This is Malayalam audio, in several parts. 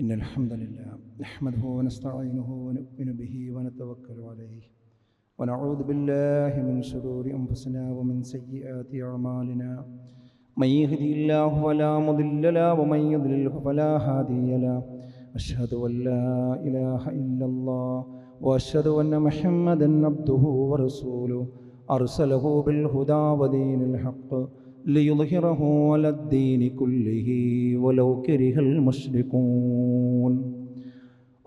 إن الحمد لله نحمده ونستعينه ونؤمن به ونتوكل عليه ونعوذ بالله من شرور أنفسنا ومن سيئات أعمالنا من يهدي الله فلا مضل له ومن يضلله فلا هادي له أشهد أن لا إله إلا الله وأشهد أن محمدا عبده ورسوله أرسله بالهدى ودين الحق ليظهره على الدين كله ولو كره المشركون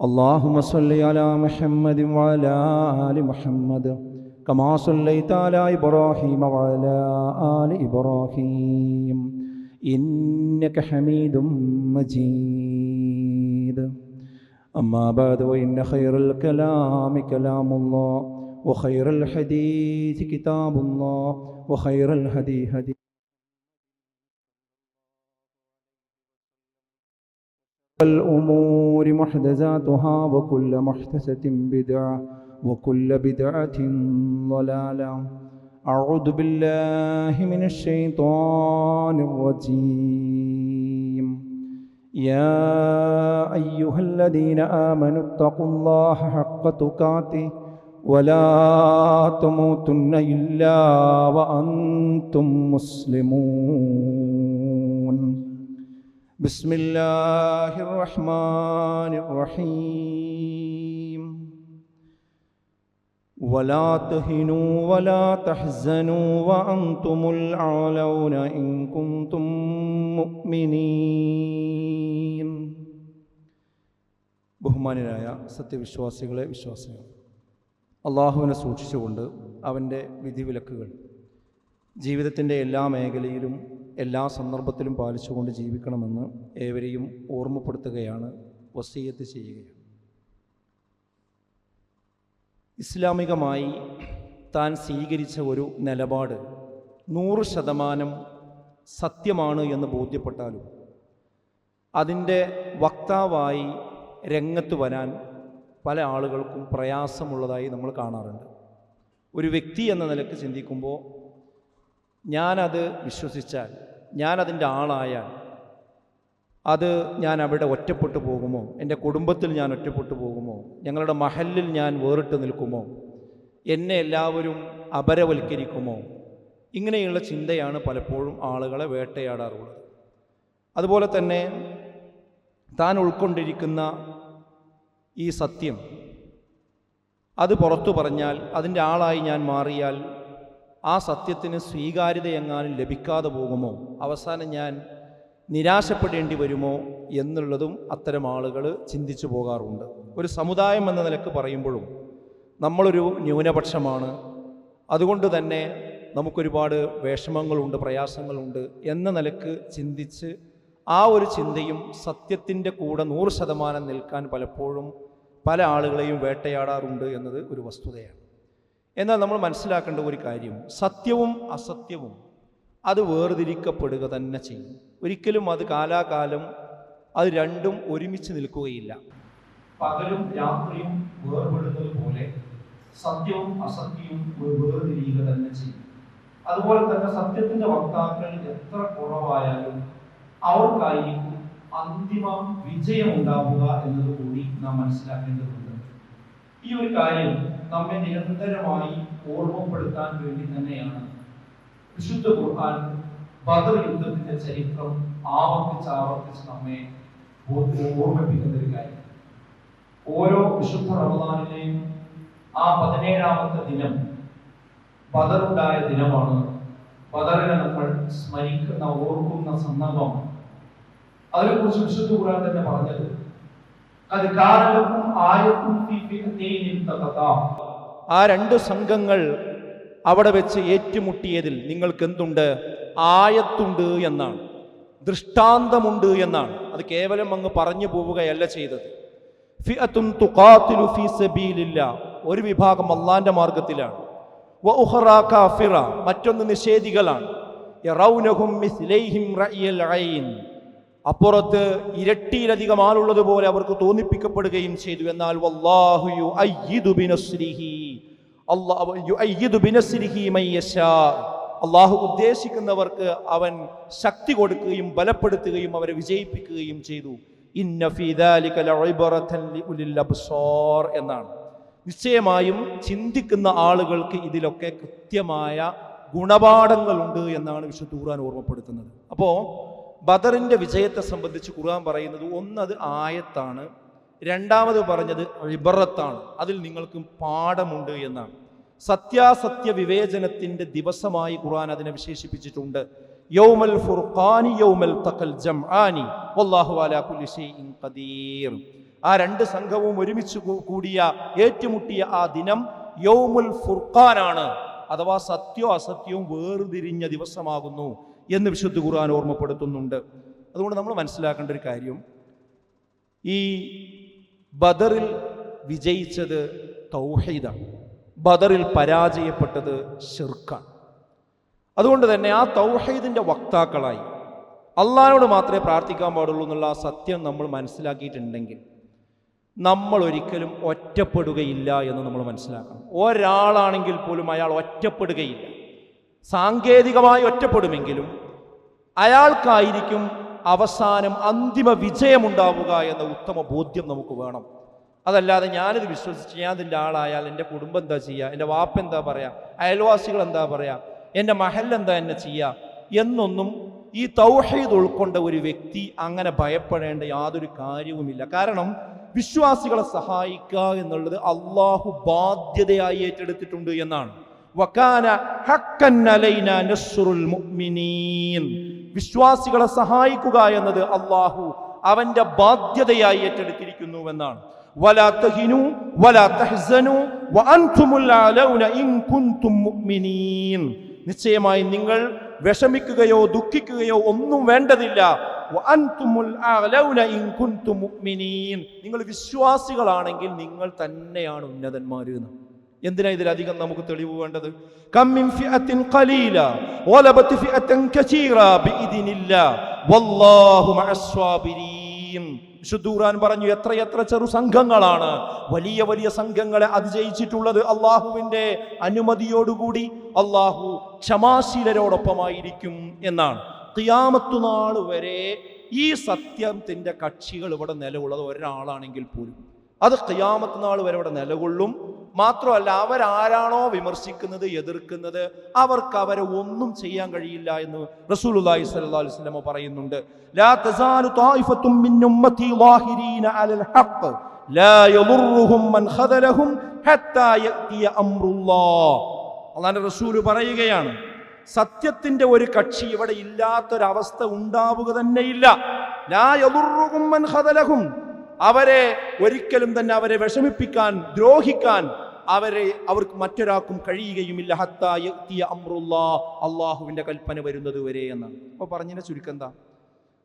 اللهم صل على محمد وعلى آل محمد كما صليت على إبراهيم وعلى آل إبراهيم إنك حميد مجيد أما بعد وإن خير الكلام كلام الله وخير الحديث كتاب الله وخير الهدي هدي الأمور محدثاتها وكل محدثة بدعة وكل بدعة ضلالة. أعوذ بالله من الشيطان الرجيم. يا أيها الذين آمنوا اتقوا الله حق تقاته ولا تموتن إلا وأنتم مسلمون. بسم الله الرحمن الرحيم ولا تهنوا ولا تحزنوا وأنتم الأعلون إن كنتم مؤمنين ബഹുമാനരായ സത്യവിശ്വാസികളെ വിശ്വാസികൾ അള്ളാഹുവിനെ സൂക്ഷിച്ചുകൊണ്ട് അവൻ്റെ വിധിവിലക്കുകൾ ജീവിതത്തിൻ്റെ എല്ലാ മേഖലയിലും എല്ലാ സന്ദർഭത്തിലും പാലിച്ചുകൊണ്ട് ജീവിക്കണമെന്ന് ഏവരെയും ഓർമ്മപ്പെടുത്തുകയാണ് വസീയത്ത് ചെയ്യുകയാണ്. ഇസ്ലാമികമായി താൻ സ്വീകരിച്ച ഒരു നിലപാട് നൂറ് ശതമാനം സത്യമാണ് എന്ന് ബോധ്യപ്പെട്ടാലും അതിന്റെ വക്താവായി രംഗത്ത് വരാൻ പല ആളുകൾക്കും പ്രയാസമുള്ളതായി നമ്മൾ കാണാറുണ്ട്. ഒരു വ്യക്തി എന്ന നിലയ്ക്ക് ചിന്തിക്കുമ്പോൾ ഞാനത് വിശ്വസിച്ചാൽ ഞാനതിന്റെ ആളായാൽ അത് ഞാൻ അവിടെ ഒറ്റപ്പെട്ടു പോകുമോ? എന്റെ കുടുംബത്തിൽ ഞാൻ ഒറ്റപ്പെട്ടു പോകുമോ? ഞങ്ങളുടെ മഹലിൽ ഞാൻ വേറിട്ട് നിൽക്കുമോ? എന്നെ എല്ലാവരും അപരവൽക്കരിക്കുമോ? ഇങ്ങനെയുള്ള ചിന്തയാണ് പലപ്പോഴും ആളുകളെ വേട്ടയാടാറുള്ളത്. അതുപോലെ തന്നെ താൻ ഉൾക്കൊണ്ടിരിക്കുന്ന ഈ സത്യം അത് പുറത്തു പറഞ്ഞാൽ അതിന്റെ ആളായി ഞാൻ മാറിയാൽ ആ സത്യത്തിന് സ്വീകാര്യത എങ്ങാനും ലഭിക്കാതെ പോകുമോ? അവസാനം ഞാൻ നിരാശപ്പെടേണ്ടി വരുമോ എന്നുള്ളതും അത്തരം ആളുകൾ ചിന്തിച്ചു പോകാറുണ്ട്. ഒരു സമുദായം എന്ന നിലയ്ക്ക് പറയുമ്പോഴും നമ്മളൊരു ന്യൂനപക്ഷമാണ്. അതുകൊണ്ട് തന്നെ നമുക്കൊരുപാട് വിഷമങ്ങളുണ്ട് പ്രയാസങ്ങളുണ്ട് എന്ന നിലയ്ക്ക് ചിന്തിച്ച് ആ ഒരു ചിന്തയും സത്യത്തിന്റെ കൂടെ നൂറ് ശതമാനം നിൽക്കാൻ പലപ്പോഴും പല ആളുകളെയും വേട്ടയാടാറുണ്ട് എന്നത് ഒരു വസ്തുതയാണ്. എന്നാൽ നമ്മൾ മനസ്സിലാക്കേണ്ട ഒരു കാര്യം സത്യവും അസത്യവും അത് വേർതിരിക്കപ്പെടുക തന്നെ ചെയ്യും. ഒരിക്കലും അത് കാലാകാലം അത് രണ്ടും ഒരുമിച്ച് നിൽക്കുകയില്ല. പകലും രാത്രിയും വേർപെടുന്നത് പോലെ സത്യവും അസത്യവും വേർതിരിയുക തന്നെ ചെയ്യും. അതുപോലെ തന്നെ സത്യത്തിന്റെ വക്താക്കൾ എത്ര കുറവായാലും അവർക്കായിരിക്കും അന്തിമ വിജയം ഉണ്ടാവുക എന്നത് കൂടി നാം മനസ്സിലാക്കേണ്ടതുണ്ട്. ഈ ഒരു കാര്യം നമ്മെ നിരന്തരമായി ഓർമ്മപ്പെടുത്താൻ വേണ്ടി തന്നെയാണ്. വിശുദ്ധ ഖുർആൻ ബദർ യുദ്ധത്തിന്റെ ചരിത്രം ആവർത്തിച്ച് ആവർത്തിച്ച് നമ്മെ ഓർമ്മിപ്പിക്കുന്ന ഒരു കാര്യം. ഓരോ വിശുദ്ധ റമദാനിലെയും ആ പതിനേഴാമത്തെ ദിനം ബദറുണ്ടായ ദിനമാണ്. ബദറിനെ നമ്മൾ സ്മരിക്കുന്ന ഓർക്കുന്ന സന്ദർഭമാണ് അതിനെക്കുറിച്ച് വിശുദ്ധ ഖുർആൻ തന്നെ പറഞ്ഞത് അത് കാലവും ആയത്തും ആ രണ്ട് സംഘങ്ങൾ അവിടെ വെച്ച് ഏറ്റുമുട്ടിയതിൽ നിങ്ങൾക്ക് എന്തുണ്ട് ആയത്തുണ്ട് എന്നാണ്. ദൃഷ്ടാന്തമുണ്ട് എന്നാണ്. അത് കേവലം അങ്ങ് പറഞ്ഞു പോവുകയല്ല ചെയ്തത്. ഫിഅത്തും തുഖാത്തിലു ഫീ ഒരു വിഭാഗം അള്ളാന്റെ മാർഗത്തിലാണ്. കാഫിറ. മറ്റൊന്ന് നിഷേധികളാണ്. യറൗനഹും റഅയൽ ഐൻ. അപ്പുറത്ത് ഇരട്ടിയിലധികം ആളുള്ളതുപോലെ അവർക്ക് തോന്നിപ്പിക്കപ്പെടുകയും ചെയ്തു. എന്നാൽ അള്ളാഹു ഉദ്ദേശിക്കുന്നവർക്ക് അവൻ ശക്തി കൊടുക്കുകയും ബലപ്പെടുത്തുകയും അവരെ വിജയിപ്പിക്കുകയും ചെയ്തു. എന്നാണ്. നിശ്ചയമായും ചിന്തിക്കുന്ന ആളുകൾക്ക് ഇതിലൊക്കെ കൃത്യമായ ഗുണപാഠങ്ങളുണ്ട് എന്നാണ് വിശുദ്ധ ഖുർആൻ ഓർമ്മപ്പെടുത്തുന്നത്. അപ്പോൾ ബദറിന്റെ വിജയത്തെ സംബന്ധിച്ച് ഖുർആൻ പറയുന്നത് ഒന്നത് ആയത്താണ്. രണ്ടാമത് പറഞ്ഞത് ഇബറത്താണ്. അതിൽ നിങ്ങൾക്കും പാഠമുണ്ട് എന്നാണ്. സത്യാസത്യ വിവേചനത്തിന്റെ ദിവസമായി ഖുർആൻ അതിനെ വിശേഷിപ്പിച്ചിട്ടുണ്ട്. യൗമൽ ഫുർഖാനി യൗമൽ തഖൽ ജംആനി വല്ലാഹു അലാ കുല്ലി ഷൈഇൻ ഖദീർ. ആ രണ്ട് സംഘവും ഒരുമിച്ച് കൂടിയ ഏറ്റുമുട്ടിയ ആ ദിനം യൗമുൽ ഫുർഖാനാണ്. അഥവാ സത്യോ അസത്യവും വേർതിരിഞ്ഞ ദിവസമാകുന്നു. എന്ന് വിശുദ്ധ ഖുർആൻ ഓർമ്മപ്പെടുത്തുന്നുണ്ട്. അതുകൊണ്ട് നമ്മൾ മനസ്സിലാക്കേണ്ട ഒരു കാര്യം ഈ ബദറിൽ വിജയിച്ചത് തൗഹീദാണ്. ബദറിൽ പരാജയപ്പെട്ടത് ഷിർക്കാണ് അതുകൊണ്ട് തന്നെ ആ തൗഹീദിന്റെ വക്താക്കളായി അള്ളാഹിനോട് മാത്രമേ പ്രാർത്ഥിക്കാൻ പാടുള്ളൂ എന്നുള്ള ആ സത്യം നമ്മൾ മനസ്സിലാക്കിയിട്ടുണ്ടെങ്കിൽ നമ്മൾ ഒരിക്കലും ഒറ്റപ്പെടുകയില്ല എന്ന് നമ്മൾ മനസ്സിലാക്കണം. ഒരാളാണെങ്കിൽ പോലും അയാൾ ഒറ്റപ്പെടുകയില്ല. സാങ്കേതികമായി ഒറ്റപ്പെടുമെങ്കിലും അയാൾക്കായിരിക്കും അവസാനം അന്തിമ വിജയമുണ്ടാവുക എന്ന ഉത്തമ ബോധ്യം നമുക്ക് വേണം. അതല്ലാതെ ഞാനിത് വിശ്വസിച്ച് ഞാൻ ഇതിന്റെ ആളായാൽ എന്റെ കുടുംബം എന്താ ചെയ്യുക? എന്റെ വാപ്പ എന്താ പറയുക അയൽവാസികൾ എന്താ പറയുക എന്റെ മഹൽ എന്താ എന്നെ ചെയ്യുക എന്നൊന്നും ഈ തൗഹീദ് ഉൾക്കൊണ്ട ഒരു വ്യക്തി അങ്ങനെ ഭയപ്പെടേണ്ട യാതൊരു കാര്യവുമില്ല. കാരണം വിശ്വാസികളെ സഹായിക്കുക എന്നുള്ളത് അള്ളാഹു ബാധ്യതയായി ഏറ്റെടുത്തിട്ടുണ്ട് എന്നാണ്. വിശ്വാസികളെ സഹായിക്കുക എന്നത് അള്ളാഹു അവന്റെ ബാധ്യതയായി കുൻതും മുഅ്മിനീൻ. നിശ്ചയമായി നിങ്ങൾ വിഷമിക്കുകയോ ദുഃഖിക്കുകയോ ഒന്നും വേണ്ടതില്ല. നിങ്ങൾ വിശ്വാസികളാണെങ്കിൽ നിങ്ങൾ തന്നെയാണ് ഉന്നതന്മാർ എന്ന് എന്തിനാ ഇതിലധികം നമുക്ക് തെളിവ് വേണ്ടത്? കമ്മിൻ ഫിഅത്തിൻ ഖലീല കസീറ വല്ലാഹു ഷുദൂറാൻ പറഞ്ഞു ചെറു സംഘങ്ങളാണ്. വലിയ വലിയ സംഘങ്ങളെ അതിജയിച്ചിട്ടുള്ളത് അള്ളാഹുവിന്റെ അനുമതിയോടുകൂടി അള്ളാഹു ക്ഷമാശീലരോടൊപ്പമായിരിക്കും എന്നാണ്. തിയാമത്തുനാൾ വരെ ഈ സത്യത്തിന്റെ കക്ഷികൾ ഇവിടെ നിലകൊള്ളത് ഒരാളാണെങ്കിൽ പോലും. അത് ഖിയാമത്ത് നാൾ വരെ ഇവിടെ നിലകൊള്ളും. മാത്രമല്ല അവരാരാണോ വിമർശിക്കുന്നത് എതിർക്കുന്നത് അവർക്ക് അവരെ ഒന്നും ചെയ്യാൻ കഴിയില്ല എന്ന് റസൂലുള്ളാഹി സ്വല്ലല്ലാഹു അലൈഹി വസല്ലം പറയുന്നുണ്ട്. ലാ തസാലു തായിഫത്തു മിൻ ഉമ്മത്തി ളാഹിരീന അലൽ ഹഖ്. ലാ യദുർറുഹും മൻ ഖദലഹും ഹത്താ യഅതിയ അംറുല്ലാഹ്. അള്ളാഹുവിന്റെ റസൂൽ പറയുകയാണ് സത്യത്തിന്റെ ഒരു കക്ഷി ഇവിടെ ഇല്ലാത്തൊരവസ്ഥ ഉണ്ടാവുക തന്നെയില്ല. ലാ യദുർറുഹും മൻ ഖദലഹും അവരെ ഒരിക്കലും തന്നെ അവരെ വിഷമിപ്പിക്കാൻ ദ്രോഹിക്കാൻ അവരെ അവർക്ക് മറ്റൊരാൾക്കും കഴിയുകയുമില്ല. ഹത്തായ അമ്രുല്ലാ അംറുല്ലാ അള്ളാഹുവിന്റെ കൽപ്പന വരുന്നത് വരെ എന്നാണ്. അപ്പോൾ പറഞ്ഞതിന്റെ ചുരുക്കം എന്താ?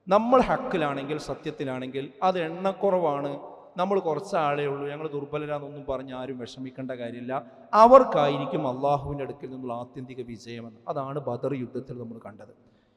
നമ്മൾ ഹക്കിലാണെങ്കിൽ സത്യത്തിലാണെങ്കിൽ അത് എണ്ണക്കുറവാണ് നമ്മൾ കുറച്ച് ആളേ ഉള്ളൂ. ഞങ്ങൾ ദുർബലരാന്നൊന്നും പറഞ്ഞ് ആരും വിഷമിക്കേണ്ട കാര്യമില്ല. അവർക്കായിരിക്കും അള്ളാഹുവിന്റെ അടുക്കൽ നിന്നുള്ള ആത്യന്തിക വിജയമെന്ന്. അതാണ് ബദർ യുദ്ധത്തിൽ നമ്മൾ കണ്ടത്.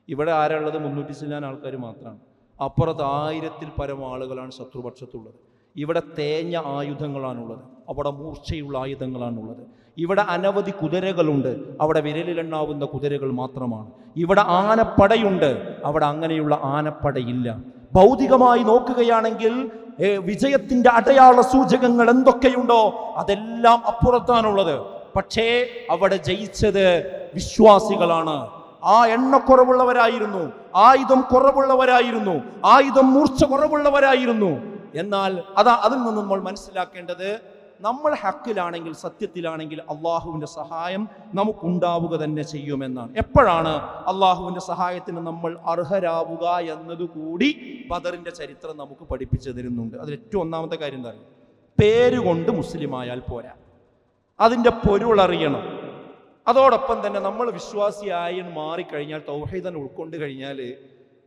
ഇവിടെ ആരാളുള്ളത് മുന്നൂറ്റി ചില്ലാൻ ആൾക്കാർ മാത്രമാണ്. അപ്പുറത്ത് ആയിരത്തിൽ പരം ആളുകളാണ് ശത്രുപക്ഷത്തുള്ളത്. ഇവിടെ തേഞ്ഞ ആയുധങ്ങളാണുള്ളത്. അവിടെ മൂർച്ചയുള്ള ആയുധങ്ങളാണുള്ളത്. ഇവിടെ അനവധി കുതിരകളുണ്ട്. അവിടെ വിരലിലെണ്ണാവുന്ന കുതിരകൾ മാത്രമാണ്. ഇവിടെ ആനപ്പടയുണ്ട്. അവിടെ അങ്ങനെയുള്ള ആനപ്പടയില്ല. ഭൗതികമായി നോക്കുകയാണെങ്കിൽ വിജയത്തിന്റെ അടയാള സൂചകങ്ങൾ എന്തൊക്കെയുണ്ടോ അതെല്ലാം അപ്പുറത്താണുള്ളത്. പക്ഷേ അവിടെ ജയിച്ചത് വിശ്വാസികളാണ്. ആ എണ്ണക്കുറവുള്ളവരായിരുന്നു ആയുധം കുറവുള്ളവരായിരുന്നു ആയുധം മൂർച്ച കുറവുള്ളവരായിരുന്നു. എന്നാൽ അതാ അതിൽ നിന്ന് നമ്മൾ മനസ്സിലാക്കേണ്ടത് നമ്മൾ ഹക്കിലാണെങ്കിൽ സത്യത്തിലാണെങ്കിൽ അള്ളാഹുവിന്റെ സഹായം നമുക്കുണ്ടാവുക തന്നെ ചെയ്യുമെന്നാണ്. എപ്പോഴാണ് അള്ളാഹുവിന്റെ സഹായത്തിന് നമ്മൾ അർഹരാവുക എന്നതുകൂടി ബദറിന്റെ ചരിത്രം നമുക്ക് പഠിപ്പിച്ചു തരുന്നുണ്ട്. അതിൽ ഏറ്റവും ഒന്നാമത്തെ കാര്യം എന്താ? പേരുകൊണ്ട് മുസ്ലിമായാൽ പോരാ. അതിന്റെ പൊരുളറിയണം. അതോടൊപ്പം തന്നെ നമ്മൾ വിശ്വാസിയായി മാറിക്കഴിഞ്ഞാൽ തൗഹീദൻ ഉൾക്കൊണ്ട് കഴിഞ്ഞാൽ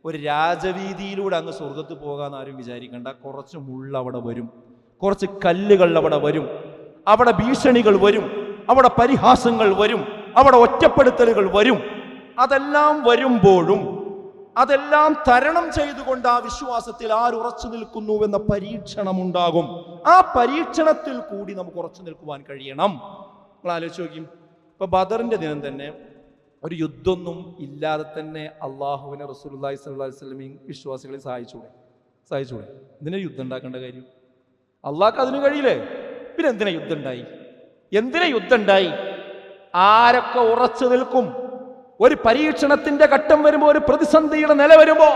ഒരു രാജവീതിയിലൂടെ അങ്ങ് സ്വർഗത്ത് പോകാന്ന് ആരും വിചാരിക്കണ്ട. കുറച്ച് മുള്ള അവിടെ വരും. കുറച്ച് കല്ലുകൾ അവിടെ വരും. അവിടെ ഭീഷണികൾ വരും. അവിടെ പരിഹാസങ്ങൾ വരും. അവിടെ ഒറ്റപ്പെടുത്തലുകൾ വരും. അതെല്ലാം വരുമ്പോഴും അതെല്ലാം തരണം ചെയ്തുകൊണ്ട് ആ വിശ്വാസത്തിൽ ആരുറച്ചു നിൽക്കുന്നു എന്ന പരീക്ഷണമുണ്ടാകും. ആ പരീക്ഷണത്തിൽ കൂടി നമുക്ക് ഉറച്ചു നിൽക്കുവാൻ കഴിയണം. നിങ്ങൾ ആലോചിച്ച് നോക്കിയും ഇപ്പൊ ബദറിന്റെ ദിനം തന്നെ ഒരു യുദ്ധമൊന്നും ഇല്ലാതെ തന്നെ അള്ളാഹുവിനെ റസൂലി വസല്ലമയും വിശ്വാസികളെ സഹായിച്ചൂടെ? സഹായിച്ചൂടെ? എന്തിനാ യുദ്ധം ഉണ്ടാക്കേണ്ട കാര്യം? അള്ളാഹ്ക്ക് അതിന് കഴിയില്ലേ? പിന്നെ എന്തിനാ യുദ്ധം ഉണ്ടായി? എന്തിനാ യുദ്ധം ഉണ്ടായി? ആരൊക്കെ ഉറച്ചു നിൽക്കും? ഒരു പരീക്ഷണത്തിന്റെ ഘട്ടം വരുമ്പോ ഒരു പ്രതിസന്ധിയുടെ നില വരുമ്പോ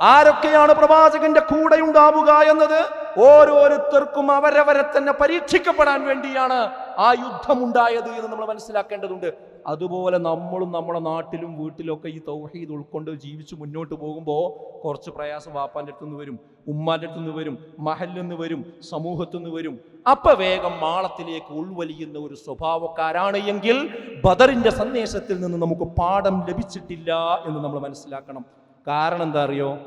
ആരൊക്കെയാണ് പ്രവാചകന്റെ കൂടെ ഉണ്ടാവുക എന്നത് ഓരോരുത്തർക്കും അവരവരെ തന്നെ പരീക്ഷിക്കപ്പെടാൻ വേണ്ടിയാണ് ആ യുദ്ധം ഉണ്ടായത് എന്ന് നമ്മൾ മനസ്സിലാക്കേണ്ടതുണ്ട്. അതുപോലെ നമ്മളും നമ്മുടെ നാട്ടിലും വീട്ടിലൊക്കെ ഈ തൗഹീദ് ഉൾക്കൊണ്ട് ജീവിച്ച് മുന്നോട്ട് പോകുമ്പോൾ കുറച്ച് പ്രയാസം വാപ്പാന്റെ അടുത്തുനിന്ന് വരും ഉമ്മാന്റെ അടുത്തുനിന്ന് വരും മഹലിൽ നിന്ന് വരും സമൂഹത്തു നിന്ന് വരും. അപ്പൊ വേഗം മാളത്തിലേക്ക് ഉൾവലിയുന്ന ഒരു സ്വഭാവക്കാരാണ് എങ്കിൽ ബദറിന്റെ സന്ദേശത്തിൽ നിന്ന് നമുക്ക് പാഠം ലഭിച്ചിട്ടില്ല എന്ന് നമ്മൾ മനസ്സിലാക്കണം. കാരണം എന്താ അറിയോ?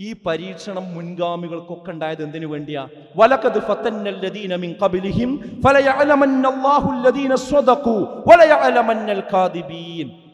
ഈ പരീക്ഷണം മുൻഗാമികൾക്കൊക്കെ ഉണ്ടായത് എന്തിനു വേണ്ടിയാ? വലക്കത്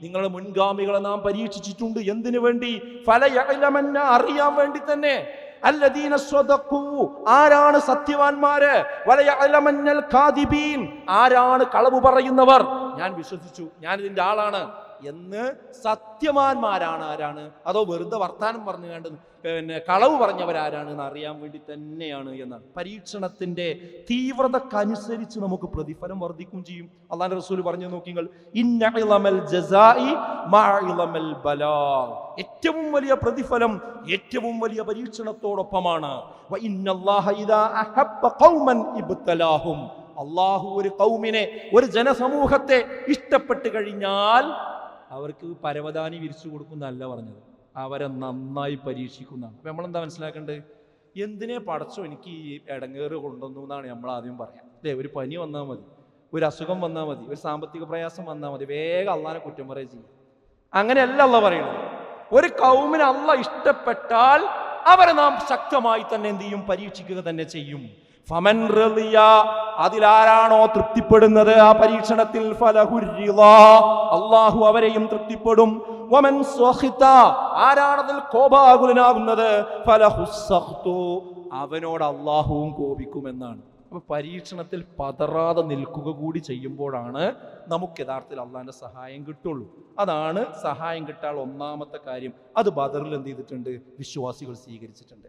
നിങ്ങളുടെ മുൻഗാമികളെ നാം പരീക്ഷിച്ചിട്ടുണ്ട് എന്തിനു വേണ്ടി? ഫലയലമന്ന അറിയാൻ വേണ്ടി തന്നെ. അല്ലദീന സ്വദഖു. ആരാണ് സത്യവാന്മാര് വലയഅലമന്നൽ കാദിബീൻ ആരാണ് കളവ് പറയുന്നവർ? ഞാൻ വിശ്വസിച്ചു. ഞാൻ ഇതിന്റെ ആളാണ്. എന്ന് സത്യവാന്മാരാണ് ആരാണ്? അതോ വെറുതെ വർത്താനം പറഞ്ഞു കണ്ട് പിന്നെ കളവ് പറഞ്ഞവരാരാണ് എന്ന് അറിയാൻ വേണ്ടി തന്നെയാണ് എന്നാണ്. പരീക്ഷണത്തിന്റെ തീവ്രതക്കനുസരിച്ച് നമുക്ക് പ്രതിഫലം വർദ്ധിക്കും ചെയ്യും. അള്ളാൻ റസൂൽ പറഞ്ഞു നോക്കിങ്ങൾ ഏറ്റവും വലിയ പ്രതിഫലം ഏറ്റവും വലിയ പരീക്ഷണത്തോടൊപ്പമാണ്. അള്ളാഹു ഒരു കൗമിനെ ഒരു ജനസമൂഹത്തെ ഇഷ്ടപ്പെട്ട് കഴിഞ്ഞാൽ അവർക്ക് പരവതാനി വിരിച്ചു കൊടുക്കുന്നതല്ല പറഞ്ഞത്. അവരെ നന്നായി പരീക്ഷിക്കുന്നതാണ്. അപ്പൊ നമ്മളെന്താ മനസ്സിലാക്കേണ്ടത്? എന്തിനെ പടച്ചോ എനിക്ക് ഈ ഇടങ്ങേറ് കൊണ്ടുവന്നു എന്നാണ് നമ്മൾ ആദ്യം പറയാം. അല്ലേ ഒരു പനി വന്നാൽ മതി ഒരു അസുഖം വന്നാൽ മതി ഒരു സാമ്പത്തിക പ്രയാസം വന്നാൽ മതി വേഗം അള്ളാനെ കുറ്റം പറയുക ചെയ്യും. അങ്ങനെയല്ല അല്ല പറയുന്നത്. ഒരു കൗമിന് അള്ള ഇഷ്ടപ്പെട്ടാൽ അവരെ നാം ശക്തമായി തന്നെ എന്ത് ചെയ്യും? പരീക്ഷിക്കുക തന്നെ ചെയ്യും. ഫമൻ അതിലാരാണോ തൃപ്തിപ്പെടുന്നത്? ആ പരീക്ഷണത്തിൽ അള്ളാഹു അവരെയും തൃപ്തിപ്പെടും. ആരാണതിൽ കോപാകുലനാകുന്നത്? അവനോട് അള്ളാഹുവും കോപിക്കുമെന്നാണ്. അപ്പൊ പരീക്ഷണത്തിൽ പതറാതെ നിൽക്കുക കൂടി ചെയ്യുമ്പോഴാണ് നമുക്ക് യഥാർത്ഥത്തിൽ അള്ളാഹിന്റെ സഹായം കിട്ടുള്ളൂ. അതാണ് സഹായം കിട്ടാൻ ഒന്നാമത്തെ കാര്യം. അത് ബദറിൽ എന്ത് ചെയ്തിട്ടുണ്ട്? വിശ്വാസികൾ സ്വീകരിച്ചിട്ടുണ്ട്.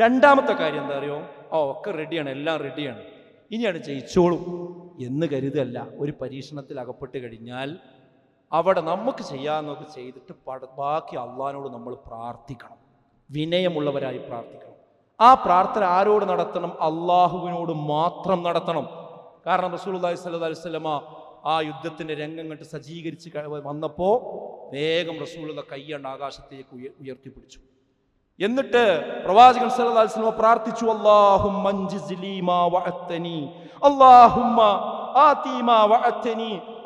രണ്ടാമത്തെ കാര്യം എന്താ അറിയോ? ഓ ഒക്കെ റെഡിയാണ് എല്ലാം റെഡിയാണ് ഇനിയാണ് ജയിച്ചോളും എന്ന് കരുതല്ല. ഒരു പരീക്ഷണത്തിൽ അകപ്പെട്ട് കഴിഞ്ഞാൽ അവിടെ നമുക്ക് ചെയ്യാവുന്നതൊക്കെ ചെയ്തിട്ട് ബാക്കി അള്ളഹാനോട് നമ്മൾ പ്രാർത്ഥിക്കണം. വിനയമുള്ളവരായി പ്രാർത്ഥിക്കണം. ആ പ്രാർത്ഥന ആരോട് നടത്തണം? അള്ളാഹുവിനോട് മാത്രം നടത്തണം. കാരണം റസൂലുള്ളാഹി സല്ലു അലൈഹി വസല്ലമ ആ യുദ്ധത്തിന്റെ രംഗം കണ്ട് സജ്ജീകരിച്ച് വന്നപ്പോൾ വേഗം റസൂലുള്ള കയ്യണ്ട് ആകാശത്തേക്ക് ഉയ- ഉയർത്തിപ്പിടിച്ചു. എന്നിട്ട് പ്രവാചകൻ സല്ലല്ലാഹു പ്രാർത്ഥിച്ചു അല്ലാഹുമ്മ വഅത്തനി അല്ലാഹുമ്മ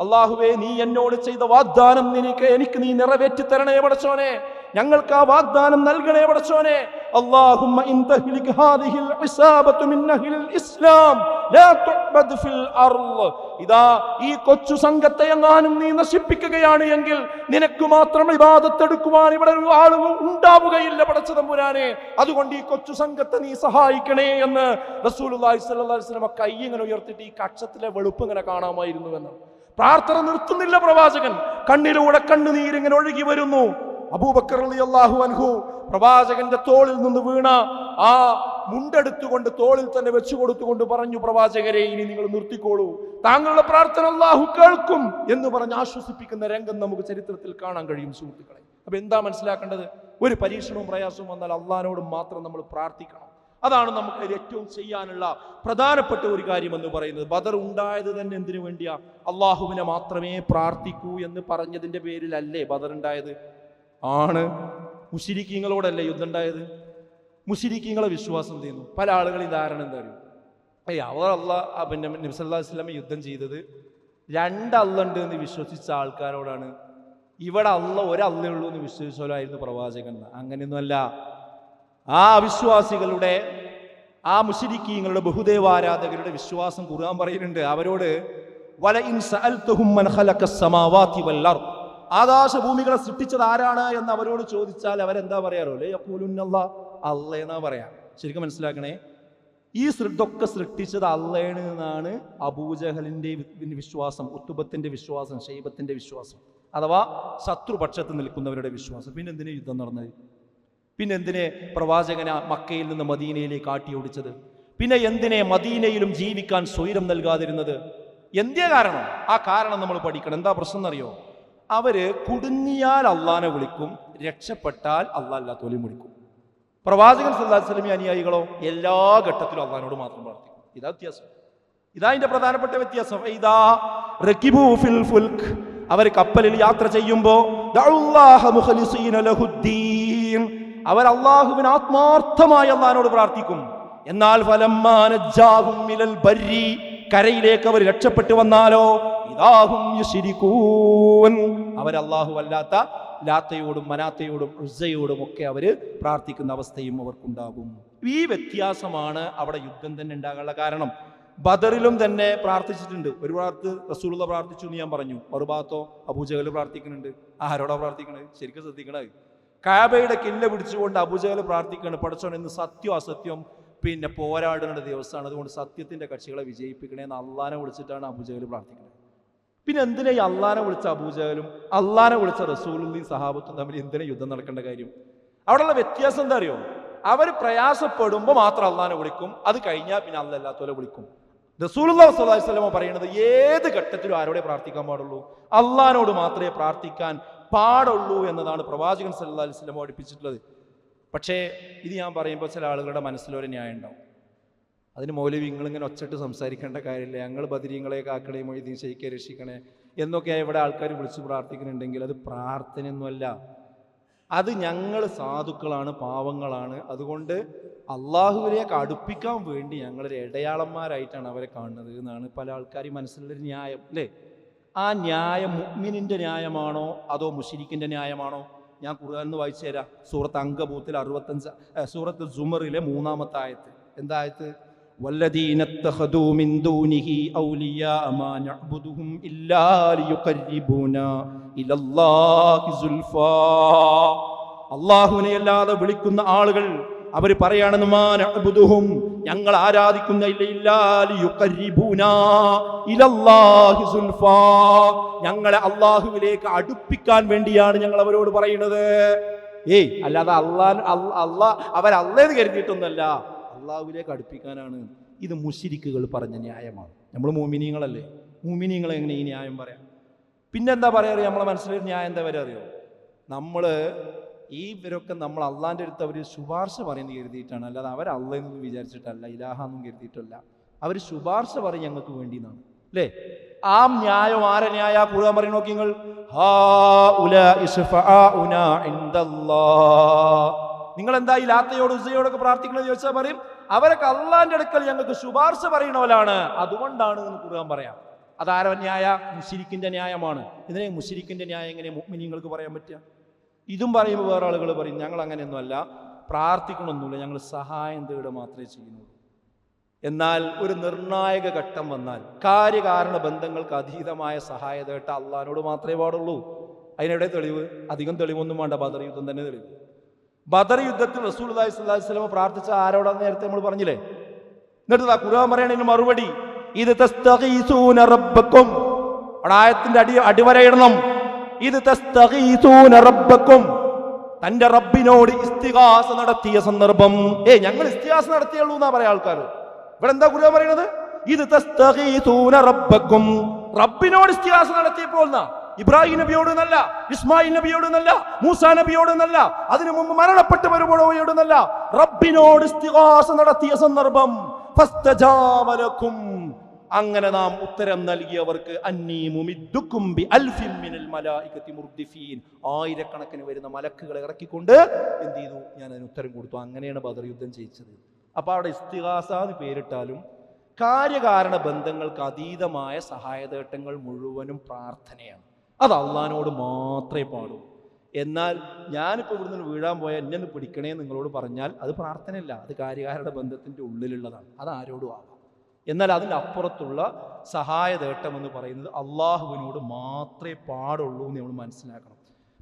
അല്ലാഹുവേ നീ എന്നോട് ചെയ്ത വാഗ്ദാനം നിനക്ക് എനിക്ക് നീ നിറവേറ്റി തരണേ പടച്ചോനെ ഞങ്ങൾക്ക് ആ വാഗ്ദാനം നൽകണേ പടച്ചോനെ അല്ലാഹുമ്മ إن تهلك هذه العصابة من أهل الإسلام لا تعبد في الأرض ഇതാ ഈ കൊച്ചു സംഘത്തെ എങ്ങാനും നീ നശിപ്പിക്കുകയാണ് എങ്കിൽ നിനക്ക് മാത്രം ഇബാദത്തെടുക്കുവാൻ ഇവിടെ ഒരു ആളുകൾ ഉണ്ടാവുകയില്ല പടച്ച തമ്പുരാനെ. അതുകൊണ്ട് ഈ കൊച്ചു സംഘത്തെ നീ സഹായിക്കണേ എന്ന് റസൂലുള്ളാഹി സ്വല്ലല്ലാഹി അലൈഹി വസല്ലം കൈ ഇങ്ങനെ ഉയർത്തിയിട്ട് ഈ കക്ഷത്തിലെ വെളുപ്പ് ഇങ്ങനെ കാണാമായിരുന്നു എന്ന്. പ്രാർത്ഥന നിർത്തുന്നില്ല പ്രവാചകൻ. കണ്ണിലൂടെ കണ്ണുനീരിങ്ങനെ ഒഴുകി വരുന്നു. അബൂബക്കർ റളിയല്ലാഹു അൻഹു പ്രവാചകന്റെ തോളിൽ നിന്ന് വീണ ആ മുണ്ടെടുത്തുകൊണ്ട് തോളിൽ തന്നെ വെച്ചു കൊടുത്തുകൊണ്ട് പറഞ്ഞു പ്രവാചകരെ ഇനി നിങ്ങൾ നിർത്തിക്കോളൂ. താങ്കളുടെ പ്രാർത്ഥന അള്ളാഹു കേൾക്കും എന്ന് പറഞ്ഞ് ആശ്വസിപ്പിക്കുന്ന രംഗം നമുക്ക് ചരിത്രത്തിൽ കാണാൻ കഴിയും സുഹൃത്തുക്കളെ. അപ്പൊ എന്താ മനസ്സിലാക്കേണ്ടത്? ഒരു പരീക്ഷണവും പ്രയാസവും വന്നാൽ അള്ളഹാനോട് മാത്രം നമ്മൾ പ്രാർത്ഥിക്കണം. അതാണ് നമുക്ക് ഏറ്റവും ചെയ്യാനുള്ള പ്രധാനപ്പെട്ട ഒരു കാര്യം എന്ന് പറയുന്നത്. ബദർ ഉണ്ടായത് തന്നെ എന്തിനു വേണ്ടിയാ? അള്ളാഹുവിനെ മാത്രമേ പ്രാർത്ഥിക്കൂ എന്ന് പറഞ്ഞതിന്റെ പേരിലല്ലേ ബദർ ഉണ്ടായത്? ആണ്. മുഷിരിക്കീങ്ങളോടല്ലേ യുദ്ധം ഉണ്ടായത് മുഷിരിക്കീങ്ങളെ വിശ്വാസം ചെയ്യുന്നു പല ആളുകളും ധാരണ എന്താ അറിയും? അവർ അവർ അല്ല പിന്നെ നബ്സല്ലാ വസ്ലമ യുദ്ധം ചെയ്തത് രണ്ട് അള്ളുണ്ട് എന്ന് വിശ്വസിച്ച ആൾക്കാരോടാണ്. ഇവിടെ അല്ല ഒരല്ലേ ഉള്ളൂ എന്ന് വിശ്വസിച്ചോലായിരുന്നു പ്രവാചകൻ. അങ്ങനെയൊന്നുമല്ല. ആ അവിശ്വാസികളുടെ ആ മുഷിരിക്കീങ്ങളുടെ ബഹുദേവാരാധകരുടെ വിശ്വാസം ഖുർആൻ പറയുന്നുണ്ട്. അവരോട് വല ഇൻ സഅൽതുഹും മൻ ഖലഖ സമാവാതി വൽ അർദ്. ആകാശഭൂമികളെ സൃഷ്ടിച്ചത് ആരാണ് എന്ന് അവരോട് ചോദിച്ചാൽ അവരെന്താ പറയാറോ ലേ യഖൂലുന്നല്ലാ അല്ല എന്നാ പറയാ? ശരിക്കും മനസ്സിലാക്കണേ. ഈ ഇതൊക്കെ സൃഷ്ടിച്ചത് അല്ലേണ് എന്നാണ് അബൂജഹലിന്റെ വിശ്വാസം ഉത്തുബത്തിന്റെ വിശ്വാസം ശൈബത്തിന്റെ വിശ്വാസം അഥവാ ശത്രുപക്ഷത്ത് നിൽക്കുന്നവരുടെ വിശ്വാസം. പിന്നെ എന്തിനു യുദ്ധം നടന്നത്? പിന്നെ എന്തിനെ പ്രവാചകന മക്കയിൽ നിന്ന് മദീനയിലേക്ക് ആട്ടി ഓടിച്ചത് പിന്നെ എന്തിനെ മദീനയിലും ജീവിക്കാൻ സ്വൈരം നൽകാതിരുന്നത്? എന്തേ കാരണം? ആ കാരണം നമ്മൾ പഠിക്കണം. എന്താ പ്രശ്നം എന്നറിയോ? അവർ കുടുങ്ങിയാൽ അള്ളാനെ വിളിക്കും രക്ഷപ്പെട്ടാൽ അള്ളാഹ് വിളിക്കും പ്രവാചകൻ സല്ലാഹു സ്വലമി അനുയായികളോ എല്ലാ ഘട്ടത്തിലും അള്ളഹാനോട് മാത്രം പ്രാർത്ഥിക്കും. ഇതാ വ്യത്യാസം. ഇതാ അതിന്റെ പ്രധാനപ്പെട്ട വ്യത്യാസം. ഇതാ റക്കിബു ഫിൽ ഫുൽക്ക് അവർ കപ്പലിൽ യാത്ര ചെയ്യുമ്പോൾ അവർ അള്ളാഹുവിന് ആത്മാർത്ഥമായി അള്ളഹാനോട് പ്രാർത്ഥിക്കും. എന്നാൽ ഫലം കരയിലേക്ക് അവർ രക്ഷപ്പെട്ടു വന്നാലോ അള്ളാഹു അല്ലാത്ത ലാത്തയോടും മനാത്തയോടും ഉസ്സയോടും ഒക്കെ അവർ പ്രാർത്ഥിക്കുന്ന അവസ്ഥയും അവർക്കുണ്ടാകും. ഈ വ്യത്യാസമാണ് അവിടെ യുദ്ധം തന്നെ ഉണ്ടാകാനുള്ള കാരണം. ബദറിലും തന്നെ പ്രാർത്ഥിച്ചിട്ടുണ്ട്. ഒരു ഭാഗത്ത് റസൂലുള്ള പ്രാർത്ഥിച്ചു എന്ന് ഞാൻ പറഞ്ഞു. മറുഭാഗത്തോ അബൂജഹൽ പ്രാർത്ഥിക്കുന്നുണ്ട്. ആരോടാ പ്രാർത്ഥിക്കണത്? ശരിക്കും ശ്രദ്ധിക്കണത്. കാബയുടെ കില്ല പിടിച്ചുകൊണ്ട് അബൂജഹൽ പ്രാർത്ഥിക്കുകയാണ്. പഠിച്ചോണ്ട് ഇന്ന് സത്യം അസത്യം പിന്നെ പോരാടേണ്ട ദിവസമാണ്. അതുകൊണ്ട് സത്യത്തിന്റെ കക്ഷികളെ വിജയിപ്പിക്കണേ എന്ന് അള്ളാനെ വിളിച്ചിട്ടാണ് അബൂജഹൽ പ്രാർത്ഥിക്കുന്നത്. പിന്നെ എന്തിനാ ഈ അള്ളാനെ വിളിച്ച അബൂജഹലും അള്ളാനെ വിളിച്ച റസൂലുള്ളയും സഹാബത്തും തമ്മിൽ എന്തിനാ യുദ്ധം നടക്കേണ്ട കാര്യം? അവിടെയുള്ള വ്യത്യാസം എന്താ അറിയോ? അവർ പ്രയാസപ്പെടുമ്പോൾ മാത്രം അള്ളാനെ വിളിക്കും അത് കഴിഞ്ഞാൽ പിന്നെ അല്ല അല്ലാത്തവരെ വിളിക്കും. റസൂലുല്ലാ സ്വല്ലല്ലാഹി സ്വലമ പറയുന്നത് ഏത് ഘട്ടത്തിലും ആരോടെ പ്രാർത്ഥിക്കാൻ പാടുള്ളൂ? അള്ളഹാനോട് മാത്രമേ പ്രാർത്ഥിക്കാൻ പാടുള്ളൂ എന്നതാണ് പ്രവാചകൻ സല്ലാ അലൈഹി സ്വലം പഠിപ്പിച്ചിട്ടുള്ളത്. പക്ഷേ ഇത് ഞാൻ പറയുമ്പോൾ ചില ആളുകളുടെ മനസ്സിലൊരു ന്യായം ഉണ്ടാവും. അതിന് മൗലവി നിങ്ങളിങ്ങനെ ഒച്ചിട്ട് സംസാരിക്കേണ്ട കാര്യമില്ല. ഞങ്ങൾ ബദിരീങ്ങളെ കാക്കണേ മൊയ്തീൻ ശയിക്കെ രക്ഷിക്കണേ എന്നൊക്കെ ഇവിടെ ആൾക്കാർ വിളിച്ച് പ്രാർത്ഥിക്കുന്നുണ്ടെങ്കിൽ അത് പ്രാർത്ഥനയൊന്നുമല്ല. അത് ഞങ്ങൾ സാധുക്കളാണ് പാവങ്ങളാണ്. അതുകൊണ്ട് അള്ളാഹുവിലേക്ക് അടുപ്പിക്കാൻ വേണ്ടി ഞങ്ങളൊരു ഇടയാളന്മാരായിട്ടാണ് അവരെ കാണുന്നത് എന്നാണ് പല ആൾക്കാരും മനസ്സിലുള്ളൊരു ന്യായം അല്ലേ? ആ ന്യായം മുഗ്മിനിന്റെ ന്യായമാണോ അതോ മുഷിരിക്കിന്റെ ന്യായമാണോ? ഞാൻ ഖുർആൻ എന്ന് വായിച്ചു തരാം. സൂറത്ത് അങ്കബൂത്തിൽ അറുപത്തഞ്ച് സൂറത്ത് ജുമറിലെ മൂന്നാമത്തെ ആയത്ത്. എന്താ ആയത്ത്? والذين اتخذوا من دونه أولياء ما نعبدهم إلا ليقربونا إلى الله زلفى അള്ളാഹുവിനെ അല്ലാതെ വിളിക്കുന്ന ആളുകൾ അവർ പറയാണെന്ന് മാനഅബ്ദുഹും ഞങ്ങൾ ആരാധിക്കുന്ന ഇല്ല ഇല്ലാ ലിയുഖർരിബൂനാ ഇലല്ലാഹി സുൽഫാ ഞങ്ങളെ അള്ളാഹുവിലേക്ക് അടുപ്പിക്കാൻ വേണ്ടിയാണ് ഞങ്ങൾ അവരോട് പറയുന്നത് ഏയ് അല്ലാതെ അള്ളാഹ് അള്ളാ അവർ അള്ളേന്ന് കരുതിയിട്ടൊന്നല്ല അള്ളാഹുവിലേക്ക് അടുപ്പിക്കാനാണ് ഇത് മുഷിരിക്കുകൾ പറഞ്ഞ ന്യായമാണ്. നമ്മൾ മൂമിനീങ്ങളല്ലേ? മൂമിനീങ്ങൾ എങ്ങനെ ഈ ന്യായം പറയാം? പിന്നെന്താ പറയാ അറിയോ? നമ്മളെ മനസ്സിലൊരു ന്യായം എന്താ വരെ അറിയോ? നമ്മൾ ഈ ഇവരൊക്കെ നമ്മൾ അള്ളാന്റെ അടുത്ത് അവർ ശുപാർശ പറയുന്നത് കരുതിയിട്ടാണ്. അല്ലാതെ അവർ അള്ളയെന്നൊന്നും വിചാരിച്ചിട്ടല്ല ഇലാഹാന്നും കരുതിയിട്ടല്ല. അവർ ശുപാർശ പറയും ഞങ്ങൾക്ക് വേണ്ടി എന്നാണ് അല്ലേ? ആ ന്യായം ആരെ ന്യായ കൂടുതൽ പറയും നോക്കി നിങ്ങൾ. നിങ്ങൾ എന്താ ഈ ലാത്തയോട് ഉസയോടൊക്കെ പ്രാർത്ഥിക്കണമെന്ന് ചോദിച്ചാൽ പറയും? അവരൊക്കെ അള്ളാന്റെ അടുക്കൽ ഞങ്ങൾക്ക് ശുപാർശ പറയണവരാണ് അതുകൊണ്ടാണ് എന്ന് ഖുർആൻ പറയാം. അതാരോ ന്യായ മുഷിരിക്കിന്റെ ന്യായമാണ്. ഇതിനെ മുഷിരിക്കിന്റെ ന്യായം എങ്ങനെ മുഅ്മിനീങ്ങൾക്ക് പറയാൻ പറ്റുക? ഇതും പറയുമ്പോൾ വേറെ ആളുകൾ പറയും ഞങ്ങൾ അങ്ങനെയൊന്നുമല്ല. പ്രാർത്ഥിക്കണമെന്നില്ല ഞങ്ങൾ സഹായം തേടുക മാത്രമേ ചെയ്യുന്നുള്ളൂ. എന്നാൽ ഒരു നിർണായക ഘട്ടം വന്നാൽ കാര്യകാരണ ബന്ധങ്ങൾക്ക് അതീതമായ സഹായതേട്ട അള്ളഹാനോട് മാത്രമേ പാടുള്ളൂ. അതിനെവിടെ തെളിവ്? അധികം തെളിവൊന്നും വേണ്ട. ബദർ യുദ്ധം തന്നെ തെളിവ്. ബദർ യുദ്ധത്തിൽ റസൂൽ അലൈഹി സ്വലാഹി സ്വലമ പ്രാർത്ഥിച്ച ആരോടാന്ന് നേരത്തെ നമ്മൾ പറഞ്ഞില്ലേ? എന്നിട്ട് ഖുർആൻ പറയണതിന് മറുപടി ഇത് തസ്തഗീസൂന റബ്ബക്കും. അവിടെ ആയത്തിന്റെ അടി അടിവരയിടണം ഇത് തസ്തഗീസൂന റബ്ബക്കും. തന്റെ റബ്ബിനോട് ഇസ്തിഹാസ നടത്തിയ സന്ദർഭം. ഏ ഞങ്ങൾ ഇസ്തിഹാസ നടത്തിയുള്ളൂ എന്നാ പറയാ ആൾക്കാർ ഇവിടെ എന്താ ഖുർആൻ പറയുന്നത് ഇത് തസ്തഗീസൂന റബ്ബക്കും. റബ്ബിനോട് ഇസ്തിഹാസ നടത്തിയപ്പോൾ എന്നാ? ഇബ്രാഹിം നബിയോട് എന്നല്ല ഇസ്മായിൽ നബിയോട് എന്നല്ല മൂസാ നബിയോട് എന്നല്ല അതിനു മുമ്പ് മരണപ്പെട്ടവരോട് എന്നല്ല റബ്ബിനോട് ഇസ്തിഹാസ നടത്തിയ സന്ദർഭം അങ്ങനെ നാം ഉത്തരം നൽകിയവർക്ക് ആയിരക്കണക്കിന് വരുന്ന മലക്കുകളെ ഇറക്കിക്കൊണ്ട് എന്ത് ചെയ്തു? ഞാൻ അതിന് ഉത്തരം കൊടുത്തു. അങ്ങനെയാണ് ബദർ യുദ്ധം ജയിച്ചത്. അപ്പൊ അവിടെ ഇസ്തിഹാസ എന്ന് പേരിട്ടാലും കാര്യകാരണ ബന്ധങ്ങൾക്ക് അതീതമായ സഹായതേട്ടങ്ങൾ മുഴുവനും പ്രാർത്ഥനയാണ്. അത് അള്ളഹാനോട് മാത്രമേ പാടൂ. എന്നാൽ ഞാനിപ്പോൾ ഇവിടുന്ന് വീഴാൻ പോയാൽ എന്നെ ഒന്ന് പിടിക്കണേ നിങ്ങളോട് പറഞ്ഞാൽ അത് പ്രാർത്ഥനയല്ല അത് കാര്യകാരുടെ ബന്ധത്തിന്റെ ഉള്ളിലുള്ളതാണ്. അത് ആരോടും ആവാം. എന്നാൽ അതിന്റെ അപ്പുറത്തുള്ള സഹായ നേട്ടം എന്ന് പറയുന്നത് അള്ളാഹുവിനോട് മാത്രമേ പാടുള്ളൂ എന്ന് നമ്മൾ മനസ്സിലാക്കണം.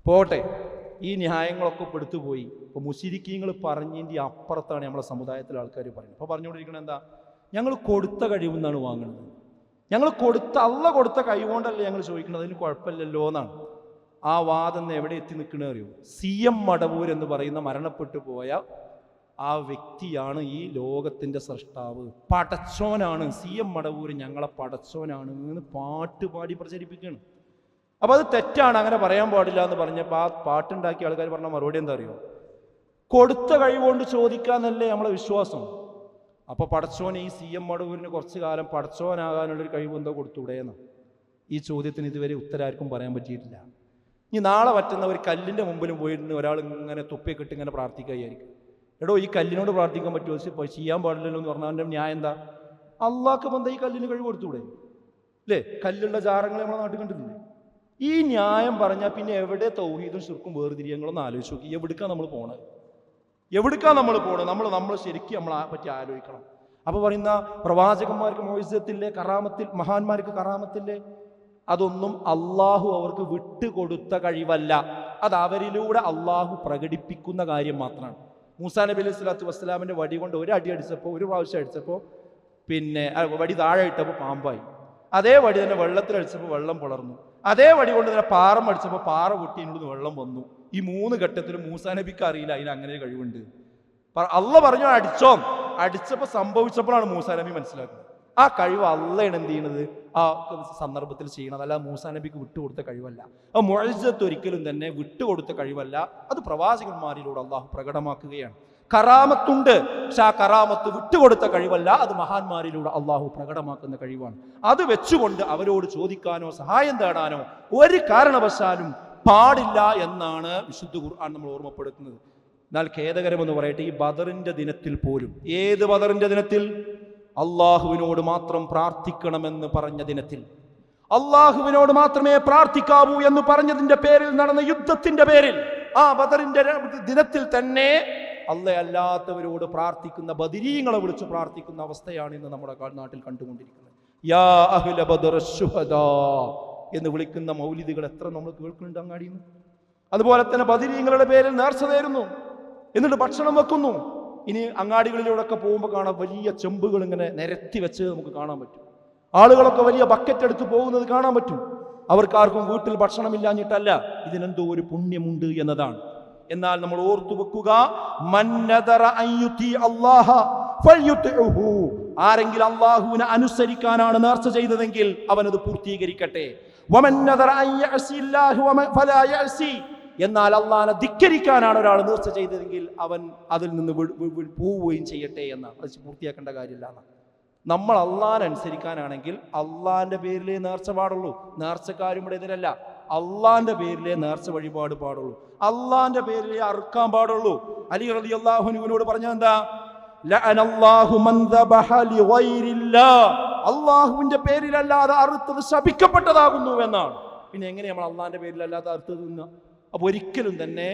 പോട്ടെ ഈ ന്യായങ്ങളൊക്കെ പെടുത്തുപോയി. ഇപ്പോൾ മുശിരിക്കീങ്ങൾ പറഞ്ഞതിന്റെ അപ്പുറത്താണ് നമ്മളെ സമുദായത്തിലെ ആൾക്കാർ പറയുന്നത്. ഇപ്പോൾ പറഞ്ഞുകൊണ്ടിരിക്കുന്നത് എന്താ? ഞങ്ങൾ കൊടുത്ത കഴിവെന്നാണ് വാങ്ങുന്നത്. ഞങ്ങൾ കൊടുത്ത അള്ള കൊടുത്ത കൈകൊണ്ടല്ലേ ഞങ്ങൾ ചോദിക്കുന്നത്? അതിന് കുഴപ്പമില്ലല്ലോ എന്നാണ്. ആ വാദം എവിടെ എത്തി നിൽക്കണ അറിയൂ? സി എം മടവൂർ എന്ന് പറയുന്ന മരണപ്പെട്ടു പോയ ആ വ്യക്തിയാണ് ഈ ലോകത്തിന്റെ സൃഷ്ടാവ്. പടച്ചോനാണ്. സി എം മടവൂർ ഞങ്ങളെ പടച്ചോനാണ് എന്ന് പാട്ട് പാടി പ്രചരിപ്പിക്കുകയാണ്. അപ്പോൾ അത് തെറ്റാണ്. അങ്ങനെ പറയാൻ പാടില്ല എന്ന് പറഞ്ഞപ്പോൾ ആ പാട്ടുണ്ടാക്കിയ ആൾക്കാർ പറഞ്ഞ മറുപടി എന്താ അറിയോ? കൊടുത്ത കഴിവുകൊണ്ട് ചോദിക്കാന്നല്ലേ നമ്മളെ വിശ്വാസം. അപ്പോൾ പടച്ചോൻ ഈ സി എം മടവൂരിന് കുറച്ച് കാലം പടച്ചോനാകാനുള്ളൊരു കഴിവ് എന്തോ കൊടുത്തൂടെയെന്ന് ഈ ചോദ്യത്തിന് ഇതുവരെ ഉത്തരാർക്കും പറയാൻ പറ്റിയിട്ടില്ല. ഇനി നാളെ പറ്റുന്ന ഒരു കല്ലിന്റെ മുമ്പിലും പോയിരുന്ന് ഒരാൾ ഇങ്ങനെ തുപ്പിക്കിട്ട് ഇങ്ങനെ പ്രാർത്ഥിക്കുകയായിരിക്കും എടോ ഈ കല്ലിനോട് പ്രാർത്ഥിക്കാൻ പറ്റുമോ? ചെയ്യാൻ പാടില്ലല്ലോ എന്ന് പറഞ്ഞാൽ ന്യായം എന്താ? അള്ളാഹ്ക്ക് ബന്ധം ഈ കല്ലിന് കഴിവ് കൊടുത്തൂടെ അല്ലേ കല്ലുള്ള ജാറങ്ങൾ നമ്മളെ നാട്ടിൽ കണ്ടിട്ടില്ലേ? ഈ ന്യായം പറഞ്ഞാൽ പിന്നെ എവിടെ തൗഹീദും ശുർക്കും വേർതിരിയങ്ങളൊന്നും ആലോചിച്ചു നോക്കി. എവിടുക്കാണ് നമ്മൾ പോണത്? എവിടുക്കാ നമ്മൾ പോണത്? നമ്മൾ നമ്മൾ ശരിക്കും നമ്മളെ പറ്റി ആലോചിക്കണം. അപ്പൊ പറയുന്ന പ്രവാചകന്മാർക്ക് മോയിസ്യത്തില്ലേ കറാമത്തിൽ മഹാന്മാർക്ക് കറാമത്തില്ലേ? അതൊന്നും അള്ളാഹു അവർക്ക് വിട്ടുകൊടുത്ത കഴിവല്ല. അത് അവരിലൂടെ അള്ളാഹു പ്രകടിപ്പിക്കുന്ന കാര്യം മാത്രമാണ്. മൂസാ നബി അലൈഹി സ്വലാത്തു വസ്സലാമിന്റെ വടി കൊണ്ട് ഒരു അടി അടിച്ചപ്പോൾ ഒരു പ്രാവശ്യം അടിച്ചപ്പോൾ പിന്നെ വടി താഴെ ഇട്ടപ്പോൾ പാമ്പായി. അതേ വടി തന്നെ വെള്ളത്തിൽ അടിച്ചപ്പോൾ വെള്ളം പുളർന്നു. അതേ വടി കൊണ്ട് തന്നെ പാറ അടിച്ചപ്പോൾ പാറ പൊട്ടി വെള്ളം വന്നു. ഈ മൂന്ന് ഘട്ടത്തിലും മൂസാ നബിക്ക് അറിയില്ല അതിന് അങ്ങനെ ഒരു കഴിവുണ്ട്. അല്ല പറഞ്ഞു അടിച്ചോ. അടിച്ചപ്പോൾ സംഭവിച്ചപ്പോഴാണ് മൂസാ നബി മനസ്സിലാക്കുന്നത്. ആ കഴിവ് അള്ളയാണ് എന്ത് ചെയ്യണത്? ആ സന്ദർഭത്തിൽ ചെയ്യണത്. അല്ല മൂസാ നബിക്ക് വിട്ടുകൊടുത്ത കഴിവല്ല. ആ മുഴജത്ത് ഒരിക്കലും തന്നെ വിട്ടുകൊടുത്ത കഴിവല്ല. അത് പ്രവാചകന്മാരിലൂടെ അള്ളാഹു പ്രകടമാക്കുകയാണ്. കറാമത്തുണ്ട്. പക്ഷെ ആ കറാമത്ത് വിട്ടുകൊടുത്ത കഴിവല്ല. അത് മഹാന്മാരിലൂടെ അള്ളാഹു പ്രകടമാക്കുന്ന കഴിവാണ്. അത് വെച്ചുകൊണ്ട് അവരോട് ചോദിക്കാനോ സഹായം തേടാനോ ഒരു കാരണവശാലും പാടില്ല എന്നാണ് വിശുദ്ധ ഖുർആൻ നമ്മൾ ഓർമ്മപ്പെടുത്തുന്നത്. എന്നാൽ ഖേദകരമെന്ന് പറയട്ടെ ഈ ബദറിന്റെ ദിനത്തിൽ പോലും ഏത് ബദറിന്റെ ദിനത്തിൽ? അള്ളാഹുവിനോട് മാത്രം പ്രാർത്ഥിക്കണമെന്ന് പറഞ്ഞ ദിനത്തിൽ. അള്ളാഹുവിനോട് മാത്രമേ പ്രാർത്ഥിക്കാവൂ എന്ന് പറഞ്ഞതിന്റെ പേരിൽ നടന്ന യുദ്ധത്തിന്റെ പേരിൽ ആ ബദറിന്റെ ദിനത്തിൽ തന്നെ അല്ല അല്ലാത്തവരോട് പ്രാർത്ഥിക്കുന്ന ബദിരീങ്ങളെ വിളിച്ച് പ്രാർത്ഥിക്കുന്ന അവസ്ഥയാണ് ഇന്ന് നമ്മുടെ നാട്ടിൽ കണ്ടുകൊണ്ടിരിക്കുന്നത്. യാ അഹ്ല ബദർ ശുഹദാ. എന്ന് വിളിക്കുന്ന മൗലിദികൾ എത്ര നമ്മൾ കേൾക്കുന്നുണ്ട് അങ്ങാടിയിൽ നിന്ന്? അതുപോലെ തന്നെ ബദിരീങ്ങളുടെ പേരിൽ നേർച്ച നേരുന്നു. എന്നിട്ട് ഭക്ഷണം വെക്കുന്നു. ഇനി അങ്ങാടികളിലൂടെയൊക്കെ പോകുമ്പോൾ കാണാം വലിയ ചെമ്പുകൾ ഇങ്ങനെ നിരത്തി വെച്ച് നമുക്ക് കാണാൻ പറ്റും. ആളുകളൊക്കെ വലിയ ബക്കറ്റ് എടുത്ത് പോകുന്നത് കാണാൻ പറ്റും. അവർക്കാർക്കും വീട്ടിൽ ഭക്ഷണമില്ലാഞ്ഞിട്ടല്ല ഇതിനെന്തോ ഒരു പുണ്യമുണ്ട് എന്നതാണ്. എന്നാൽ നമ്മൾ ഓർത്തു വെക്കുക. ആരെങ്കിലും അള്ളാഹുവിനെ അനുസരിക്കാനാണ് നേർച്ച ചെയ്തതെങ്കിൽ അവനത് പൂർത്തീകരിക്കട്ടെ. എന്നാൽ അള്ളാനെ ധിക്കരിക്കാനാണ് ഒരാൾ നേർച്ച ചെയ്തതെങ്കിൽ അവൻ അതിൽ നിന്ന് പോവുകയും ചെയ്യട്ടെ എന്ന് അത് പൂർത്തിയാക്കേണ്ട കാര്യമില്ല നമ്മൾ അള്ളാഹിനെ അനുസരിക്കാനാണെങ്കിൽ അള്ളാഹിന്റെ പേരിലേ നേർച്ച പാടുള്ളൂ. നേർച്ചക്കാരും ഇവിടെ എതിരല്ല അള്ളാന്റെ പേരിലേ നേർച്ച വഴിപാട് പാടുള്ളൂ. അള്ളാന്റെ പേരിലേ അറുക്കാൻ പാടുള്ളൂ. അലി റലി അള്ളാഹുനുവിനോട് പറഞ്ഞത് എന്താ? അള്ളാഹുവിന്റെ പേരിലല്ലാതെ അറുത്തത് ശപിക്കപ്പെട്ടതാകുന്നു എന്നാണ്. പിന്നെ എങ്ങനെ നമ്മൾ അള്ളാഹിന്റെ പേരിലല്ലാതെ അറുത്തത് എന്ന്? അപ്പോൾ ഒരിക്കലും തന്നെ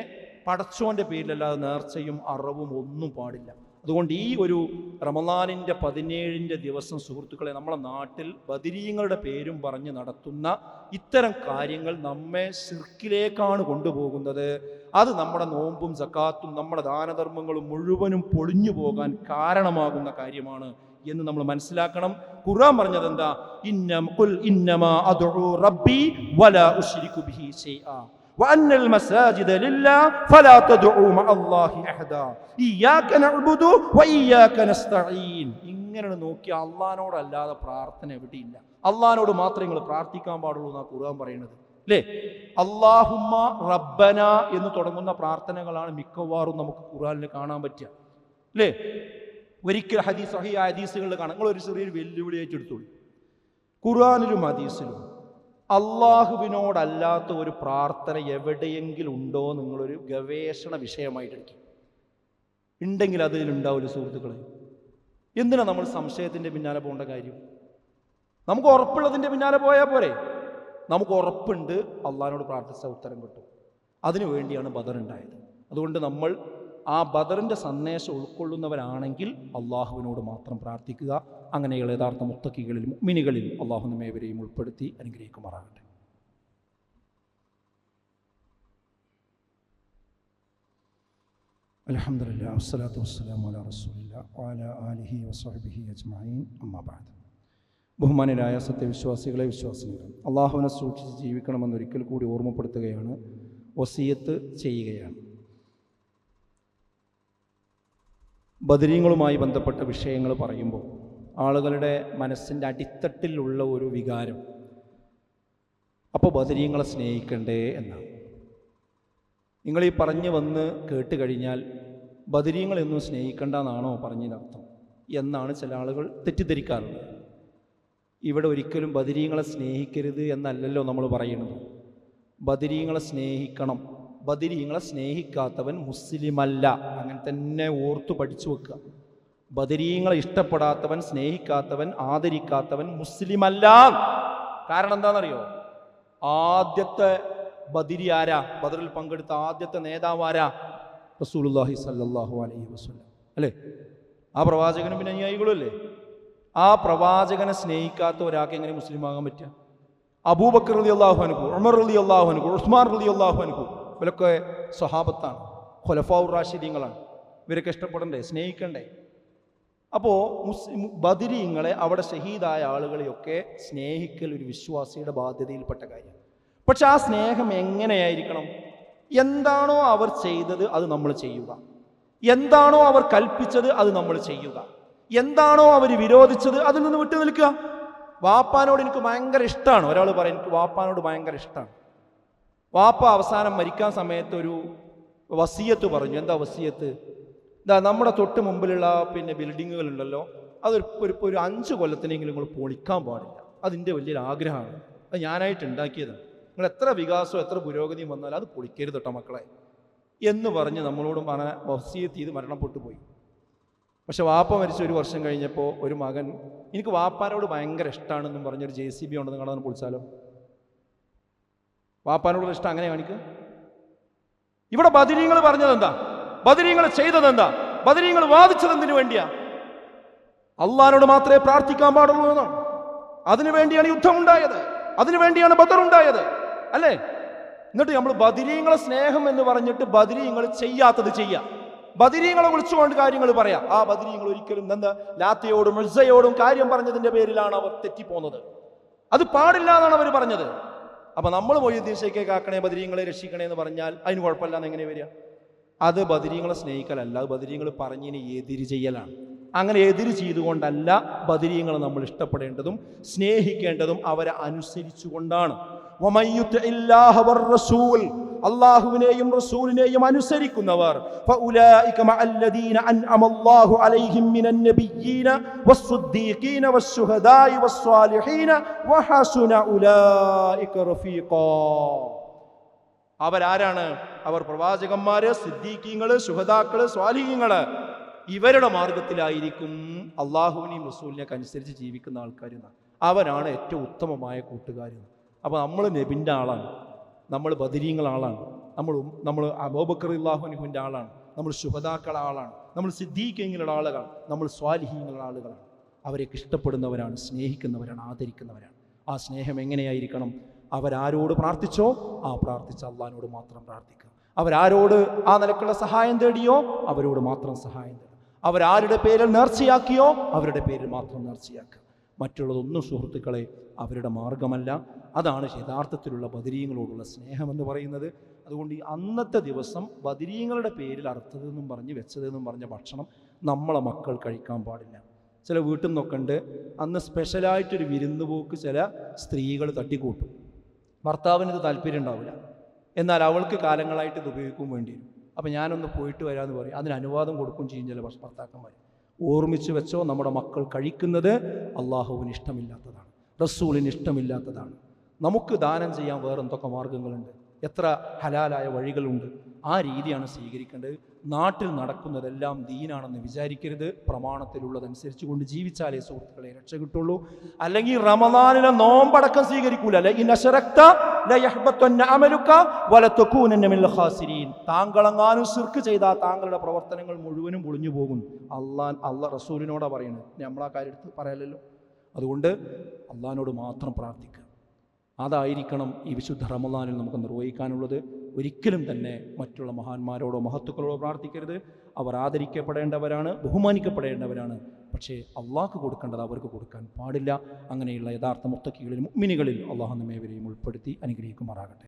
പടച്ചോന്റെ പേരിലല്ലാതെ നേർച്ചയും അറവും ഒന്നും പാടില്ല. അതുകൊണ്ട് ഈ ഒരു റമദാനിന്റെ പതിനേഴിന്റെ ദിവസം സുഹൃത്തുക്കളെ നമ്മുടെ നാട്ടിൽ ബദിരീങ്ങളുടെ പേരും പറഞ്ഞ് നടത്തുന്ന ഇത്തരം കാര്യങ്ങൾ നമ്മെ സിർക്കിലേക്കാണ് കൊണ്ടുപോകുന്നത്. അത് നമ്മുടെ നോമ്പും സക്കാത്തും നമ്മുടെ ദാനധർമ്മങ്ങളും മുഴുവനും പൊളിഞ്ഞു പോകാൻ കാരണമാകുന്ന കാര്യമാണ് എന്ന് നമ്മൾ മനസ്സിലാക്കണം ഖുർആൻ പറഞ്ഞത് എന്താ ഇന്നം ഖുൽ ഇന്നമാ അദ്ഉ റബ്ബി വലാ ഉശ്രികു ബിഹി ശൈആ وأن المساجد لله فلا تدعوا مع الله أحدا إياك نعبد وإياك نستعين ഇങ്ങനെ നോക്കി അള്ളഹാനോടല്ലാതെ പ്രാർത്ഥന എവിടെയില്ല അള്ളഹാനോട് മാത്രമേ നിങ്ങൾ പ്രാർത്ഥിക്കാൻ പാടുള്ളൂ എന്നാണ് ഖുർആൻ പറയുന്നത് അല്ലേ അള്ളാഹുമ്മ റബ്ബന എന്ന് തുടങ്ങുന്ന പ്രാർത്ഥനകളാണ് മിക്കവാറും നമുക്ക് ഖുർആനിൽ കാണാൻ പറ്റുക അല്ലേ ഒരിക്കൽ ഹദീസ് സഹിയ ഹദീസുകളിൽ കാണാം. നിങ്ങൾ ഒരു ചെറിയൊരു വെല്ലുവിളി എടുത്തോളൂ ഖുർആാനിലും ഹദീസിലും അള്ളാഹുവിനോടല്ലാത്ത ഒരു പ്രാർത്ഥന എവിടെയെങ്കിലും ഉണ്ടോ നിങ്ങളൊരു ഗവേഷണ വിഷയമായിട്ട് എടുക്കും ഉണ്ടെങ്കിൽ അതിലുണ്ടാവില്ല സുഹൃത്തുക്കളെ. എന്തിനാ നമ്മൾ സംശയത്തിന്റെ പിന്നാലെ പോകേണ്ട കാര്യം? നമുക്ക് ഉറപ്പുള്ളതിന്റെ പിന്നാലെ പോയാൽ പോരെ? നമുക്ക് ഉറപ്പുണ്ട് അള്ളാഹിനോട് പ്രാർത്ഥിച്ച ഉത്തരം കിട്ടും. അതിനു വേണ്ടിയാണ് ബദർ ഉണ്ടായത് അതുകൊണ്ട് നമ്മൾ ആ ബദറിന്റെ സന്ദേശം ഉൾക്കൊള്ളുന്നവരാണെങ്കിൽ അള്ളാഹുവിനോട് മാത്രം പ്രാർത്ഥിക്കുക. അങ്ങനെയുള്ള യഥാർത്ഥ മുത്തക്കികളിൽ മിനികളിൽ അള്ളാഹു നമ്മേവരെയും ഉൾപ്പെടുത്തി അനുഗ്രഹിക്കുമാറാകട്ടെ. അലഹമില്ല വസ്സലാത്തു വസ്സലാം അല ആലിഹി വസ്ഹബിഹി അജ്മീൻ അമ്മാബാദ് ബഹുമാനരായ സത്യവിശ്വാസികളെ വിശ്വാസികൾ അള്ളാഹുവിനെ സൂക്ഷിച്ച് ജീവിക്കണമെന്നൊരിക്കൽ കൂടി ഓർമ്മപ്പെടുത്തുകയാണ്. വസീയത്ത് ചെയ്യുകയാണ്. ബദരീങ്ങളുമായി ബന്ധപ്പെട്ട വിഷയങ്ങൾ പറയുമ്പോൾ ആളുകളുടെ മനസ്സിന്റെ അടിത്തട്ടിലുള്ള ഒരു വികാരം. അപ്പോൾ ബദരീങ്ങളെ സ്നേഹിക്കണ്ടേ എന്നാണ്. നിങ്ങൾ ഈ പറഞ്ഞു വന്ന് കേട്ട് കഴിഞ്ഞാൽ ബദരീങ്ങളെയൊന്നും സ്നേഹിക്കണ്ട എന്നാണോ പറഞ്ഞതിനർത്ഥം എന്നാണ് ചില ആളുകൾ തെറ്റിദ്ധരിക്കാറുള്ളത്. ഇവിടെ ഒരിക്കലും ബദരീങ്ങളെ സ്നേഹിക്കരുത് എന്നല്ലല്ലോ നമ്മൾ പറയുന്നത്. ബദരീങ്ങളെ സ്നേഹിക്കണം. ബദരീങ്ങളെ സ്നേഹിക്കാത്തവൻ മുസ്ലിമല്ല. അങ്ങനെ തന്നെ ഓർത്തു പഠിച്ചു വെക്കുക. ബദരീങ്ങളെ ഇഷ്ടപ്പെടാത്തവൻ സ്നേഹിക്കാത്തവൻ ആദരിക്കാത്തവൻ മുസ്ലിമല്ല. കാരണം എന്താണെന്നറിയോ? ആദ്യത്തെ ബദിരി ആരാ? ബദറിൽ പങ്കെടുത്ത ആദ്യത്തെ നേതാവ് ആരാ? റസൂലുല്ലാഹി സല്ലല്ലാഹു അലൈഹി വസല്ലം. അല്ലേ? ആ പ്രവാചകനും പിന്നെ അനുയായികളും അല്ലേ? ആ പ്രവാചകനെ സ്നേഹിക്കാത്ത ഒരാൾക്ക് എങ്ങനെ മുസ്ലിം ആകാൻ പറ്റുക? അബൂബക്കർ റലി അള്ളാഹു അനുക്കു ഉമർ റലി അള്ളാഹു അനുക്കു ഉസ്മാൻ റലി അള്ളാഹു അനുക്കു ഇവരൊക്കെ സ്വഹാബത്താണ് ഖൊലഫാവുർ റാഷിദീങ്ങളാണ് ഇവരൊക്കെ ഇഷ്ടപ്പെടണ്ടേ? സ്നേഹിക്കണ്ടേ? അപ്പോൾ മുസ്ലിം ബദിരീങ്ങളെ അവിടെ ഷഹീദായ ആളുകളെയൊക്കെ സ്നേഹിക്കൽ ഒരു വിശ്വാസിയുടെ ബാധ്യതയിൽപ്പെട്ട കാര്യം. പക്ഷെ ആ സ്നേഹം എങ്ങനെയായിരിക്കണം? എന്താണോ അവർ ചെയ്തത് അത് നമ്മൾ ചെയ്യുക. എന്താണോ അവർ കൽപ്പിച്ചത് അത് നമ്മൾ ചെയ്യുക. എന്താണോ അവർ വിരോധിച്ചത് അതിൽ നിന്ന് വിട്ടു നിൽക്കുക വാപ്പാനോട് എനിക്ക് ഭയങ്കര ഇഷ്ടമാണ് ഒരാൾ പറയും എനിക്ക് വാപ്പാനോട് ഭയങ്കര ഇഷ്ടമാണ് വാപ്പ അവസാനം മരിക്കാൻ സമയത്ത് ഒരു വസീയത്ത് പറഞ്ഞു. എന്താ വസീയത്ത്? ഇതാ നമ്മുടെ തൊട്ട് മുമ്പിലുള്ള പിന്നെ ബിൽഡിങ്ങുകൾ ഉണ്ടല്ലോ അതൊരു ഒരു ഒരു അഞ്ച് കൊല്ലത്തിനെങ്കിലും നിങ്ങൾ പൊളിക്കാൻ പാടില്ല. അതിന്റെ വലിയൊരു ആഗ്രഹമാണ്. അത് ഞാനായിട്ട് ഉണ്ടാക്കിയതാണ്. നിങ്ങൾ എത്ര വികാസവും എത്ര പുരോഗതിയും വന്നാലും അത് പൊളിക്കരുത് കേട്ടോ മക്കളെ. എന്ന് പറഞ്ഞ് നമ്മളോട് പറഞ്ഞ വസീയത്ത് ചെയ്ത് മരണപ്പെട്ടു പോയി. പക്ഷെ വാപ്പ മരിച്ച ഒരു വർഷം കഴിഞ്ഞപ്പോൾ ഒരു മകൻ എനിക്ക് വാപ്പാനോട് ഭയങ്കര ഇഷ്ടമാണെന്നും പറഞ്ഞൊരു ജെ സി ബി ഉണ്ടെന്ന് കാണാൻ പൊളിച്ചാലോ വാപ്പാനോടുള്ള ഇഷ്ടം അങ്ങനെ കാണിക്കുക ഇവിടെ ബദിരീങ്ങൾ പറഞ്ഞത് എന്താ ബദിരീങ്ങൾ ചെയ്തത് എന്താ ബദിരീങ്ങൾ വാദിച്ചത് എന്തിനു വേണ്ടിയാ? അള്ളഹാനോട് മാത്രമേ പ്രാർത്ഥിക്കാൻ പാടുള്ളൂ എന്നാണ് അതിനു വേണ്ടിയാണ് യുദ്ധം ഉണ്ടായത് അതിനു വേണ്ടിയാണ് ബദർ ഉണ്ടായത് അല്ലേ? എന്നിട്ട് നമ്മൾ ബദിരീങ്ങളെ സ്നേഹം എന്ന് പറഞ്ഞിട്ട് ബദിരീങ്ങൾ ചെയ്യാത്തത് ചെയ്യാം. ബദിരീങ്ങളെ വിളിച്ചുകൊണ്ട് കാര്യങ്ങൾ പറയാം. ആ ബദിരീങ്ങൾ ഒരിക്കലും എന്താ? ലാത്തയോടും മിഴ്സയോടും കാര്യം പറഞ്ഞതിന്റെ പേരിലാണ് അവർ തെറ്റിപ്പോന്നത്. അത് പാടില്ല എന്നാണ് അവർ പറഞ്ഞത്. അപ്പൊ നമ്മൾ മൊയ്യുദ്ദീൻ ഷെയ്ഖെ കാക്കണേ ബദരീങ്ങളെ രക്ഷിക്കണേ എന്ന് പറഞ്ഞാൽ അതിന് കുഴപ്പമില്ല എന്ന് എങ്ങനെ വരിക? അത് ബദരീങ്ങളെ സ്നേഹിക്കലല്ല അത് ബദരീങ്ങൾ പറഞ്ഞതിന് എതിര് ചെയ്യലാണ്. അങ്ങനെ എതിര് ചെയ്തുകൊണ്ടല്ല ബദരീങ്ങളെ നമ്മൾ ഇഷ്ടപ്പെടേണ്ടതും സ്നേഹിക്കേണ്ടതും അവരെ അനുസരിച്ചുകൊണ്ടാണ്. അള്ളാഹുവിനെയും റസൂലിനെയും അനുസരിക്കുന്നവർ. അവരാരാണ്? അവർ പ്രവാചകന്മാര് സിദ്ദീഖീങ്ങൾ സുഹദാക്കൾ സ്വാലിഹീങ്ങൾ. ഇവരുടെ മാർഗത്തിലായിരിക്കും അള്ളാഹുവിനെയും റസൂലിനെയൊക്കെ അനുസരിച്ച് ജീവിക്കുന്ന ആൾക്കാർ അവരാണ് ഏറ്റവും ഉത്തമമായ കൂട്ടുകാർ അപ്പോൾ നമ്മൾ നബിന്റെ ആളാണ്. നമ്മൾ ബദരീങ്ങൾ ആളാണ്. നമ്മൾ നമ്മൾ അബോബക്കർ അള്ളാഹുനുഹിന്റെ ആളാണ്. നമ്മൾ ശുഹദാക്കള ആളാണ്. നമ്മൾ സിദ്ദീഖീങ്ങളുടെ ആളുകളാണ്. നമ്മൾ സ്വാലിഹീങ്ങളുടെ ആളുകളാണ്. അവരെ ഇഷ്ടപ്പെടുന്നവരാണ് സ്നേഹിക്കുന്നവരാണ് ആദരിക്കുന്നവരാണ്. ആ സ്നേഹം എങ്ങനെയായിരിക്കണം? അവരാരോട് പ്രാർത്ഥിച്ചോ? ആ പ്രാർത്ഥിച്ച അള്ളഹാനോട് മാത്രം പ്രാർത്ഥിക്കുക. അവരാരോട് ആ നിലക്കുള്ള സഹായം തേടിയോ? അവരോട് മാത്രം സഹായം തേടുക. അവരാരുടെ പേരിൽ നേർച്ചയാക്കിയോ? അവരുടെ പേരിൽ മാത്രം നേർച്ചയാക്കുക. മറ്റുള്ളതൊന്നും സുഹൃത്തുക്കളെ അവരുടെ മാർഗമല്ല. അതാണ് യഥാർത്ഥത്തിലുള്ള ബദരീങ്ങളോടുള്ള സ്നേഹമെന്ന് പറയുന്നത്. അതുകൊണ്ട് ഈ അന്നത്തെ ദിവസം ബദരീങ്ങളുടെ പേരിൽ അർത്ഥതെന്നും പറഞ്ഞ് വെച്ചതെന്നും പറഞ്ഞ ഭക്ഷണം നമ്മളെ മക്കൾ കഴിക്കാൻ പാടില്ല. ചില വീട്ടിൽ നിന്നൊക്കെ ഉണ്ട്. അന്ന് സ്പെഷ്യലായിട്ടൊരു വിരുന്ന് പോക്ക് ചില സ്ത്രീകൾ തട്ടിക്കൂട്ടും. ഭർത്താവിന് ഇത് താല്പര്യം ഉണ്ടാവില്ല. എന്നാൽ അവൾക്ക് കാലങ്ങളായിട്ട് ഇത് ഉപയോഗിക്കും വേണ്ടി വരും. അപ്പം ഞാനൊന്ന് പോയിട്ട് വരാമെന്ന് പറയും. അതിന് അനുവാദം കൊടുക്കും ചെയ്യും ചില ഭർത്ത- ഭർത്താക്കന്മാർ ഓർമ്മിച്ച് വെച്ചോ നമ്മുടെ മക്കൾ കഴിക്കുന്നത് അള്ളാഹുവിന് ഇഷ്ടമില്ലാത്തതാണ്. റസൂലിന് ഇഷ്ടമില്ലാത്തതാണ്. നമുക്ക് ദാനം ചെയ്യാൻ വേറെ എന്തൊക്കെ മാർഗങ്ങളുണ്ട്? എത്ര ഹലാലായ വഴികളുണ്ട്? ആ രീതിയാണ് സ്വീകരിക്കേണ്ടത്. നാട്ടിൽ നടക്കുന്നതെല്ലാം ദീനാണെന്ന് വിചാരിക്കരുത്. പ്രമാണത്തിലുള്ളതനുസരിച്ച് കൊണ്ട് ജീവിച്ചാലേ സുഹൃത്തുക്കളെ രക്ഷ കിട്ടുള്ളൂ അല്ലെങ്കിൽ റമദാനിലെ നോമ്പടക്കം സ്വീകരിക്കൂല. താങ്കളങ്ങാനും സിർക്ക് ചെയ്താൽ താങ്കളുടെ പ്രവർത്തനങ്ങൾ മുഴുവനും പൊളിഞ്ഞു പോകും. അള്ളാൻ അള്ള റസൂലിനോടാ പറയുന്നത് നമ്മളാ കാര്യത്തിൽ പറയാലല്ലോ. അതുകൊണ്ട് അള്ളഹാനോട് മാത്രം പ്രാർത്ഥിക്കുക. അതായിരിക്കണം ഈ വിശുദ്ധ റമദാനിൽ നമുക്ക് നിർവഹിക്കാനുള്ളത്. ഒരിക്കലും തന്നെ മറ്റുള്ള മഹാന്മാരോടോ മഹത്തുക്കളോടോ പ്രാർത്ഥിക്കരുത്. അവർ ആദരിക്കപ്പെടേണ്ടവരാണ് ബഹുമാനിക്കപ്പെടേണ്ടവരാണ്. പക്ഷേ അള്ളാഹ്ക്ക് കൊടുക്കേണ്ടത് അവർക്ക് കൊടുക്കാൻ പാടില്ല. അങ്ങനെയുള്ള യഥാർത്ഥ മുത്തക്കികളിൽ മുഗ്മിനികളിൽ അള്ളാഹു നമ്മേവരെയും ഉൾപ്പെടുത്തി അനുഗ്രഹിക്കുമാറാകട്ടെ.